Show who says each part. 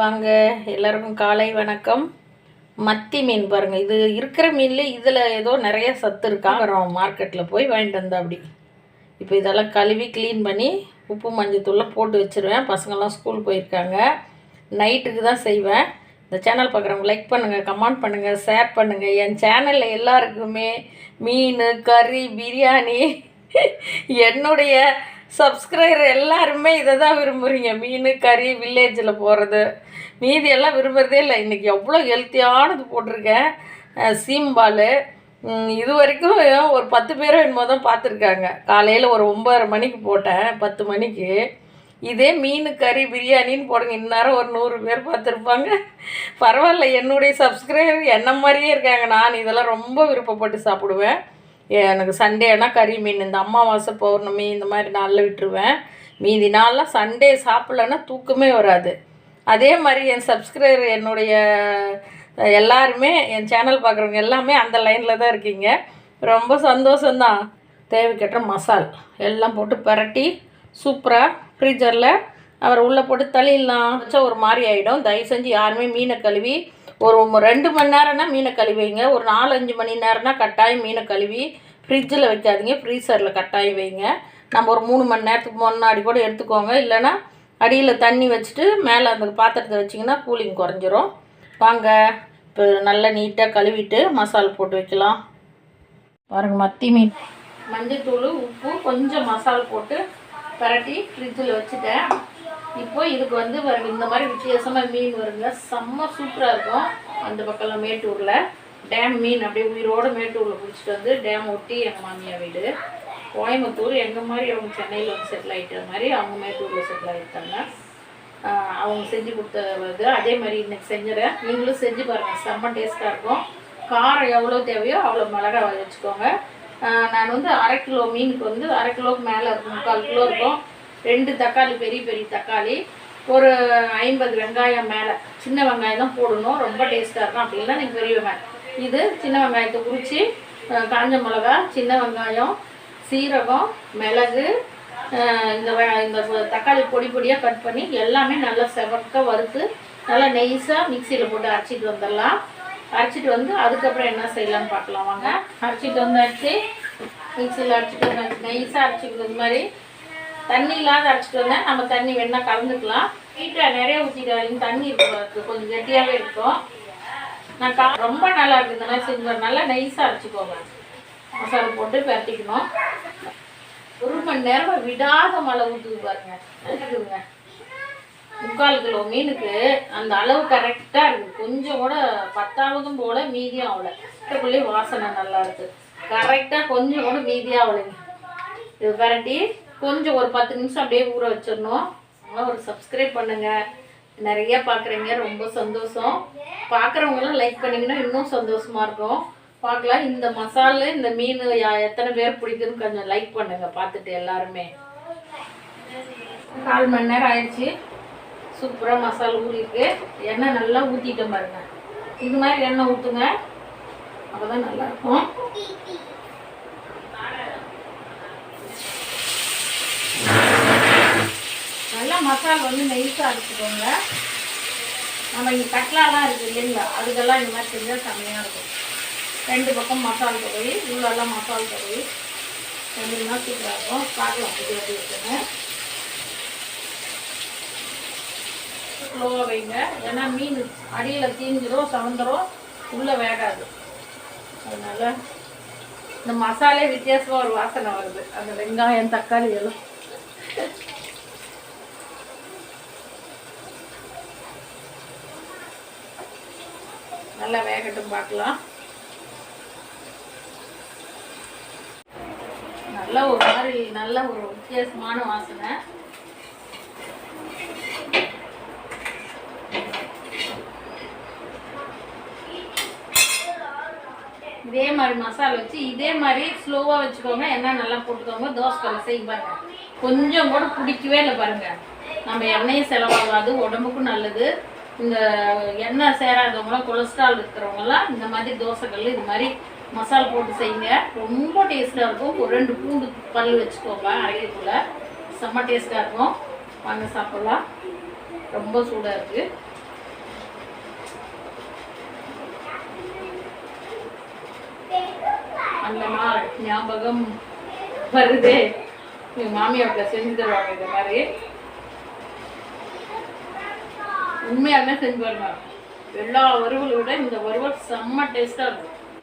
Speaker 1: வாங்க. எல்லாருக்கும் காலை வணக்கம். மத்தி மீன் பாருங்கள் இது இருக்கிற மீனில் இதில் ஏதோ நிறைய சத்து இருக்கா? வரோம். மார்க்கெட்டில் போய் வாங்கிட்டு வந்தா அப்படி. இப்போ இதெல்லாம் கழுவி க்ளீன் பண்ணி உப்பு மஞ்சத்தூள்லாம் போட்டு வச்சுருவேன். பசங்கள்லாம் ஸ்கூல் போயிருக்காங்க. நைட்டுக்கு தான் செய்வேன். இந்த சேனல் பார்க்குறவங்க லைக் பண்ணுங்கள் கமெண்ட் பண்ணுங்கள் ஷேர் பண்ணுங்கள் என் சேனலில் எல்லாருக்குமே மீன் கறி பிரியாணி என்னுடைய சப்ஸ்கிரைபர் எல்லாருமே இதை தான் விரும்புகிறீங்க மீன் கறி வில்லேஜில் போகிறது மீதி எல்லாம் விரும்புகிறதே இல்லை. இன்றைக்கி எவ்வளோ ஹெல்த்தியானது போட்டிருக்கேன். சீம்பால் இது வரைக்கும் ஒரு பத்து பேரும் என்னமோ தான் பார்த்துருக்காங்க. காலையில் ஒரு ஒம்பதரை மணிக்கு போட்டேன். பத்து மணிக்கு. இதே மீன் கறி பிரியாணின்னு போடுங்க. இந்நேரம் ஒரு நூறு பேர் பார்த்துருப்பாங்க. பரவாயில்ல. என்னுடைய சப்ஸ்கிரைபர் என்ன மாதிரியே இருக்காங்க. நான் இதெல்லாம் ரொம்ப விருப்பப்பட்டு சாப்பிடுவேன். எனக்கு சண்டேனா கறி மீன் இந்த அமாவாசை பௌர்ணமி இந்த மாதிரி நாளில் விட்டுருவேன். மீதி நாளில் சண்டே சாப்பிட்லன்னா தூக்கமே வராது. அதே மாதிரி என் சப்ஸ்கிரைபர் என்னுடைய எல்லாருமே என் சேனல் பார்க்குறவங்க எல்லாமே அந்த லைனில் தான் இருக்கீங்க. ரொம்ப சந்தோஷந்தான் தேவைக்கேற்ற மசால் எல்லாம் போட்டு பிரட்டி சூப்பராக ஃப்ரீஜரில் அவர் உள்ளே போட்டு தள்ளிடலாம். வச்சா ஒரு மாதிரி ஆகிடும் தயவு செஞ்சு யாருமே மீனை கழுவி ஒரு ரெண்டு மணி நேரம்னா மீனை கழுவிங்க. ஒரு நாலஞ்சு மணி நேரம்னா கட்டாயம் மீனை கழுவி ஃப்ரிட்ஜில் வைக்காதீங்க. ஃப்ரீசரில் கட்டாயம் வைங்க. நம்ம ஒரு மூணு மணி நேரத்துக்கு முன்னாடி கூட எடுத்துக்கோங்க. இல்லைன்னா அடியில் தண்ணி வச்சுட்டு மேலே அந்த பாத்திரத்தை வச்சிங்கன்னா கூலிங் குறைஞ்சிரும். வாங்க இப்போ நல்லா நீட்டாக கழுவிட்டு மசால் போட்டு வைக்கலாம். பாருங்கள் மத்தி மீன். மஞ்சத்தூள் உப்பு கொஞ்சம் மசால் போட்டு பரட்டி ஃப்ரிட்ஜில் வச்சுட்டேன். இப்போ இதுக்கு வந்து வருங்க இந்த மாதிரி வித்தியாசமாக மீன் வருங்க. செம்ம சூப்பராக இருக்கும். அந்த பக்கம்லாம் மேட்டூரில். டேம் மீன் அப்படியே உயிரோட மேட்டூரில் பிடிச்சிட்டு வந்து டேம் ஒட்டி எங்கள் மாமியார் வீடு. கோயம்புத்தூர் எங்கள் மாதிரி அவங்க சென்னையில் வந்து செட்டில் ஆகிட்ட மாதிரி அவங்க மேட்டூரில் செட்டில் ஆகிட்டாங்க அவங்க செஞ்சு கொடுத்தது அதே மாதிரி இன்னைக்கு செஞ்சுறேன். நீங்களும் செஞ்சு பாருங்கள் செம்ம டேஸ்ட்டாக இருக்கும். காரம் எவ்வளோ தேவையோ அவ்வளோ மிளகா வச்சுக்கோங்க. நான் வந்து அரை கிலோ மீனுக்கு வந்து அரை கிலோவுக்கு மேலே இருக்கும் முக்கால் கிலோ இருக்கும். ரெண்டு தக்காளி பெரிய பெரிய தக்காளி. ஒரு ஐம்பது வெங்காயம் மேலே. சின்ன வெங்காயம் தான் போடணும். ரொம்ப டேஸ்ட்டாக இருக்கும். அப்படின்னா நீங்கள் பெரிய வெங்காயம். இது சின்ன வெங்காயத்தை உரித்து காஞ்ச மிளகா சின்ன வெங்காயம் சீரகம் மிளகு இந்த வெ- இந்த தக்காளி பொடி பொடியாக கட் பண்ணி எல்லாமே நல்லா செவக்க வறுத்து நல்லா நெய்ஸாக மிக்சியில் போட்டு அரைச்சிட்டு வந்துடலாம். அரைச்சிட்டு வந்து அதுக்கப்புறம் என்ன செய்யலாம்னு பார்க்கலாம். வாங்க. அரைச்சிட்டு வந்தாச்சு. மிக்சியில் அரைச்சிட்டு வந்து நெய்ஸாக அரைச்சிட்டு மாதிரி தண்ணி இல்லாத அரைச்சிட்டு வந்தேன் நம்ம தண்ணி வேணா கலந்துக்கலாம். வீட்டில் நிறைய ஊற்றிட்டு தண்ணி இருக்கும் கொஞ்சம் கெட்டியாகவே இருக்கும். நான் கா ரொம்ப நல்லா இருக்குது இந்த செஞ்சு நல்லா நைஸாக அரைச்சிக்கோங்க மசாலா போட்டு பரட்டிக்கணும். ஒரு மணி நேரம் விடாத மழை ஊற்றுக்கு பாருங்க. இருக்குதுங்க முக்கால் கிலோ மீனுக்கு அந்த அளவு கரெக்டாக இருக்குது கொஞ்சம் கூட பத்தாவதும் போல மீதியும் ஆகல. வாசனை நல்லா இருக்குது கரெக்டாக கொஞ்சம் கூட மீதியாக ஆகலைங்க. இது பரட்டி கொஞ்சம் ஒரு பத்து நிமிஷம் அப்படியே ஊற வச்சிடணும். ஒரு சப்ஸ்கிரைப் பண்ணுங்க. நிறைய பார்க்குறீங்க ரொம்ப சந்தோஷம். பார்க்குறவங்களாம் லைக் பண்ணிங்கன்னா இன்னும் சந்தோஷமாக இருக்கும். பார்க்கலாம் இந்த மசாலு இந்த மீன் எத்தனை பேர் பிடிக்குதுன்னு கொஞ்சம் லைக் பண்ணுங்க பார்த்துட்டு எல்லாருமே. கால் மணி நேரம் ஆயிடுச்சு. சூப்பராக மசாலா ஊறிருக்கு எண்ணெய் நல்லா ஊற்றிட்டேன் பாருங்கள் இது மாதிரி எண்ணெய் ஊற்றுங்க அப்போ தான் நல்லாயிருக்கும் நல்லா மசாலா வந்து நெய்ஸாக அரைச்சிக்கோங்க நம்ம இங்கே கட்லாலாம் இருக்குது இல்லைங்களா? அதுக்கெல்லாம் இந்த மாதிரி செஞ்சால் செம்மையாக இருக்கும். ரெண்டு பக்கம் மசால் தடவி உள்ளெல்லாம் மசால் தடவி. செஞ்சோம்னா சூப்பராக இருக்கும். பார்க்கலாம் இது எப்படி இருக்குங்க ஸ்லோவாக வைங்க. ஏன்னா மீன் அடியில் தீஞ்சிரும் சவுந்தரும் உள்ளே வேகாது. அதனால் இந்த மசாலே வித்தியாசமாக ஒரு வாசனை வருது. அந்த வெங்காயம் தக்காளி எல்லாம். நல்லா வேகட்டும் பார்க்கலாம். நல்ல ஒரு மாதிரி நல்ல ஒரு வித்தியாசமான வாசனை. இதே மாதிரி மசாலா வச்சு இதே மாதிரி ஸ்லோவாக வச்சுக்கோங்க. என்ன நல்லா போட்டுக்கோங்க. தோசை செய்ய பாருங்க. கொஞ்சம் கூட பிடிக்கவே இல்லை பாருங்க. நம்ம எண்ணெயும் செலவாகாது உடம்புக்கும் நல்லது. இந்த எண்ணெய் சேராதவங்களாம் கொலஸ்ட்ரால் இருக்கிறவங்களாம் இந்த மாதிரி தோசைகள் இது மாதிரி மசாலா போட்டு செய்யுங்க. ரொம்ப டேஸ்ட்டாக இருக்கும். ஒரு ரெண்டு பூண்டு பல் வச்சுக்கோங்க அரைக்கிறதுக்குள்ள செம்ம டேஸ்ட்டாக இருக்கும். வாங்க சாப்பிட்லாம். ரொம்ப சூடாக இருக்குது அந்த நாள் ஞாபகம் வருதே. எங்கள் மாமியாருக்கு செஞ்சு தருவாங்க இந்த மாதிரி. உண்மையாலுமே செஞ்சு வருவாங்க. எல்லா வறுவலை விட இந்த வறுவல் செம்ம டேஸ்ட்டாக இருக்கும்.